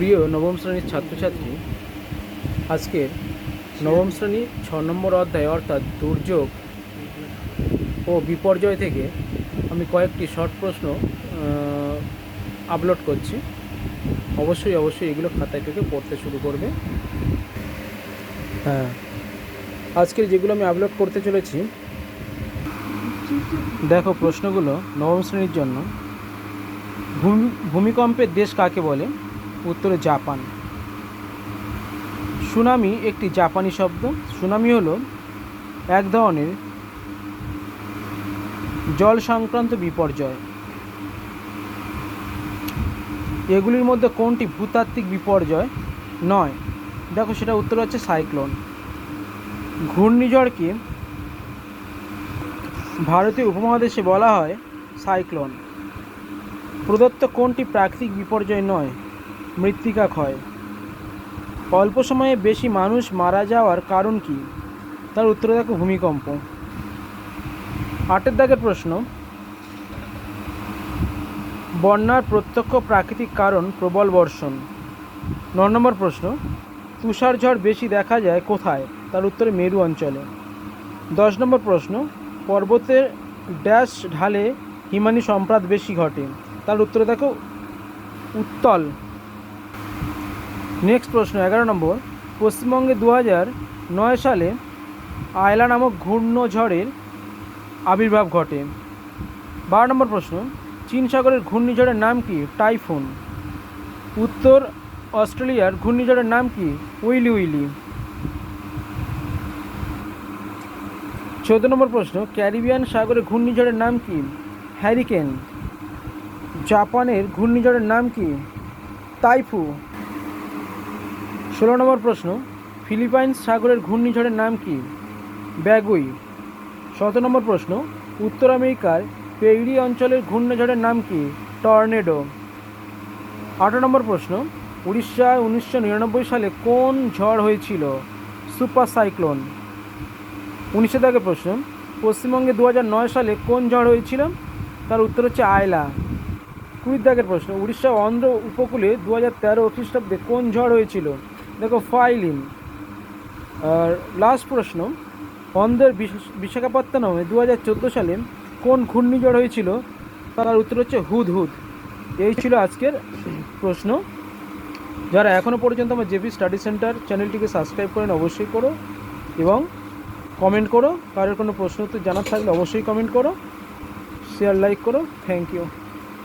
প্রিয় নবম শ্রেণির ছাত্রছাত্রী, আজকের নবম শ্রেণি ছ নম্বর অধ্যায় অর্থাৎ দুর্যোগ ও বিপর্যয় থেকে আমি কয়েকটি শর্ট প্রশ্ন আপলোড করছি। অবশ্যই অবশ্যই এগুলো খাতায় থেকে পড়তে শুরু করবে। হ্যাঁ আজকের যেগুলো আমি আপলোড করতে চলেছি, দেখো প্রশ্নগুলো নবম শ্রেণির জন্য। ভূমি- ভূমিকম্পের দেশ কাকে বলে? উত্তরে জাপান। সুনামি একটি জাপানি শব্দ। সুনামি হলো এক ধরনের জল সংক্রান্ত বিপর্যয়। এগুলির মধ্যে কোনটি ভূতাত্ত্বিক বিপর্যয় নয়? দেখো সেটা উত্তর হচ্ছে সাইক্লোন। ঘূর্ণিঝড়কে ভারতীয় উপমহাদেশে বলা হয় সাইক্লোন। প্রদত্ত কোনটি প্রাকৃতিক বিপর্যয় নয়? মৃত্তিকা ক্ষয়। অল্প সময়ে বেশি মানুষ মারা যাওয়ার কারণ কি? তার উত্তরে দেখো ভূমিকম্প। আটের দাগের প্রশ্ন। বন্যার প্রত্যক্ষ প্রাকৃতিক কারণ প্রবল বর্ষণ। ন নম্বর প্রশ্ন। তুষার ঝড় বেশি দেখা যায় কোথায়? তার উত্তরে মেরু অঞ্চলে। দশ নম্বর প্রশ্ন। পর্বতের ড্যাশ ঢালে হিমানি সম্প্রাত বেশি ঘটে। তার উত্তরে দেখো উত্তল। নেক্সট প্রশ্ন, এগারো নম্বর। পশ্চিমবঙ্গে দু নয় সালে আয়লা নামক ঘূর্ণঝড়ের আবির্ভাব ঘটে। বারো নম্বর প্রশ্ন, চীন সাগরের ঘূর্ণিঝড়ের নাম কি? টাইফুন। উত্তর অস্ট্রেলিয়ার ঘূর্ণিঝড়ের নাম কি? Willy willy. চৌদ্দ নম্বর প্রশ্ন, ক্যারিবিয়ান সাগরের ঘূর্ণিঝড়ের নাম কি? হ্যারিকেন জাপানের ঘূর্ণিঝড়ের নাম কি? তাইফু। ষোলো নম্বর প্রশ্ন, ফিলিপাইন্স সাগরের ঘূর্ণিঝড়ের নাম কি? ব্যাগুই। সতেরো নম্বর প্রশ্ন, উত্তর আমেরিকার পেইরি অঞ্চলের ঘূর্ণিঝড়ের নাম কি? টর্নেডো। আঠারো নম্বর প্রশ্ন, উড়িষ্যায় উনিশশো নিরানব্বই সালে কোন ঝড় হয়েছিল? Super cyclone. উনিশশো দাগের প্রশ্ন, পশ্চিমবঙ্গে দু নয় সালে কোন ঝড় হয়েছিল? তার উত্তর হচ্ছে আয়লা। কুড়ি দাগের প্রশ্ন উড়িষ্যা অন্ধ্র উপকূলে দু হাজার তেরো খ্রিস্টাব্দে কোন ঝড় হয়েছিল? দেখো, ফাইলিন। আর লাস্ট প্রশ্ন অন্ধ্রের বিশ- বিশাখাপত্তনমে দু হাজার চোদ্দ সালে কোন ঘূর্ণিঝড় হয়েছিল? তার উত্তর হচ্ছে হুদ হুদ। এই ছিল আজকের প্রশ্ন। যারা এখনও পর্যন্ত আমার জেপি স্টাডি সেন্টার চ্যানেলটিকে সাবস্ক্রাইব করেন অবশ্যই করো এবং কমেন্ট করো। কারোর কোনো প্রশ্ন উত্তর জানার থাকলে অবশ্যই কমেন্ট করো। শেয়ার, লাইক করো। Thank you